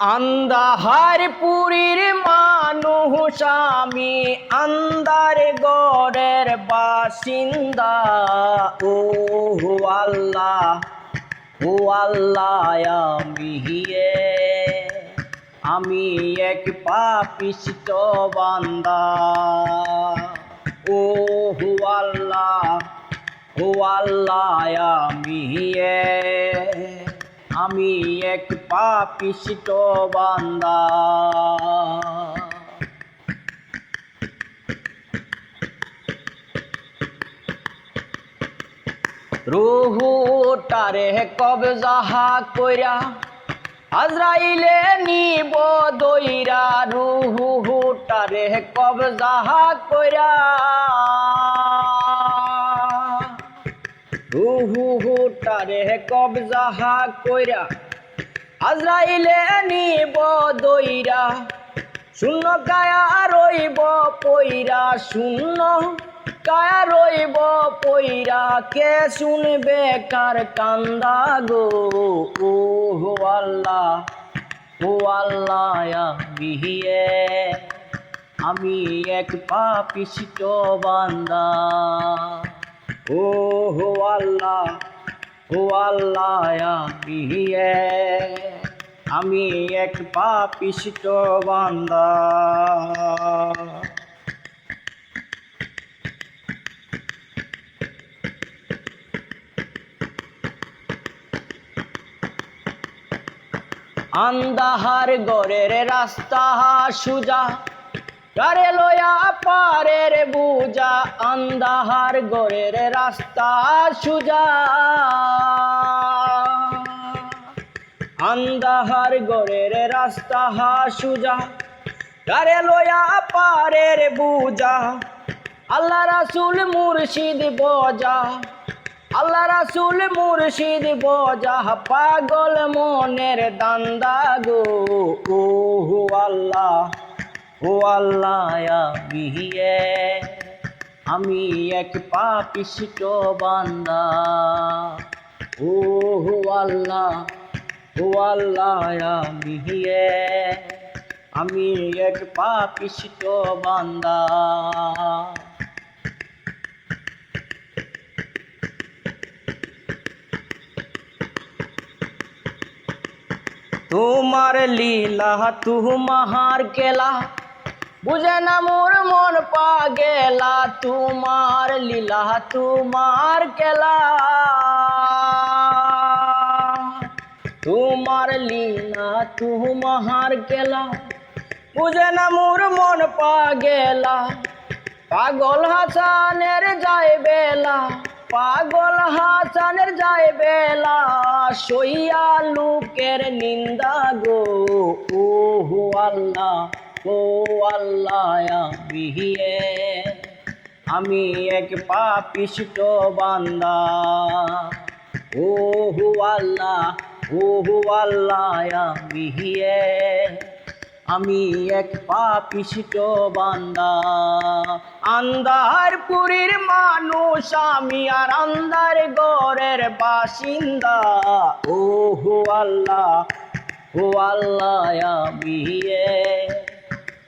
আন্দাহার পুরীর মানুষ আমি, আন্দার গড়ের বাসিন্দা। ও আল্লাহ ও আল্লাহ আমি আমি এক পাপিষ্ট বান্দা। ও হো আল্লাহ, ও আল্লাহ আমি আমি এক পাপিষ্ট বান্দা। রুহুটারে কবজাহা কইরা আজরাইলে নিব দইরা। রুহুটারে কবজাহা কইরা। রুহুটারে কবজাহা কইরা। আজরাইলে নিব দইরা, শূন্য কায়া রইব পইরা, শূন্য কায়া রইব পইরা, কে শুনবে কার কান্দা গো? ও হো আল্লাহ, ও আল্লাহ বিহিয়ে আমি এক পাপিষ্ট বান্দা। ও হো আল্লাহ ও আল্লাহ বিহিয়ে আমি এক পাপিষ্ট বান্দা। আন্দাহার গড়ের রাস্তা সুজা কারে লয়া পারের বুজা আন্দাহার গড়ের রাস্তা সুজা। আন্দাহার গড়ের রাস্তা সুজা। কারে লয়া পারের বুজা আল্লাহ রাসুল মুর্শিদ বজা আল্লাহ রাসুল মুর্শিদ বজা পাগল মনের দান্দা গো। ও হো আল্লাহ। ও আল্লাহ, আমি এক পাপিষ্ট বান্দা। ও হো আল্লাহ, ও আল্লাহ, আমি এক পাপিষ্ট বান্দা। তোমার লীলা, তুমার কেলা বুঝে না মোর মন পা গেলা তোমার লীলা, তোমার কেলা তোমার লীলা, তুমার কেলা বুঝে না মোর মন পা গেলা পাগল হাসানের যায় বেলা, পাগল হাসানের যায় বেলা। সইয়া লোকের নিন্দা গো ও আল্লাহ। ও আল্লাহ বিহিয়ে আমি এক পাপিষ্ট বান্দা। ও হো আল্লাহ, ও হো আল্লাহ বিহিয়ে আমি এক পাপিষ্ট বান্দা। আন্দার পুরীর মানুষ, আমি আর আন্দার গড়ের বাসিন্দা। ও হো আল্লাহ, ও আল্লাহ বিয়ে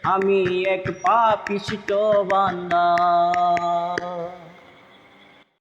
আমি এক পাপিষ্ট বান্দা।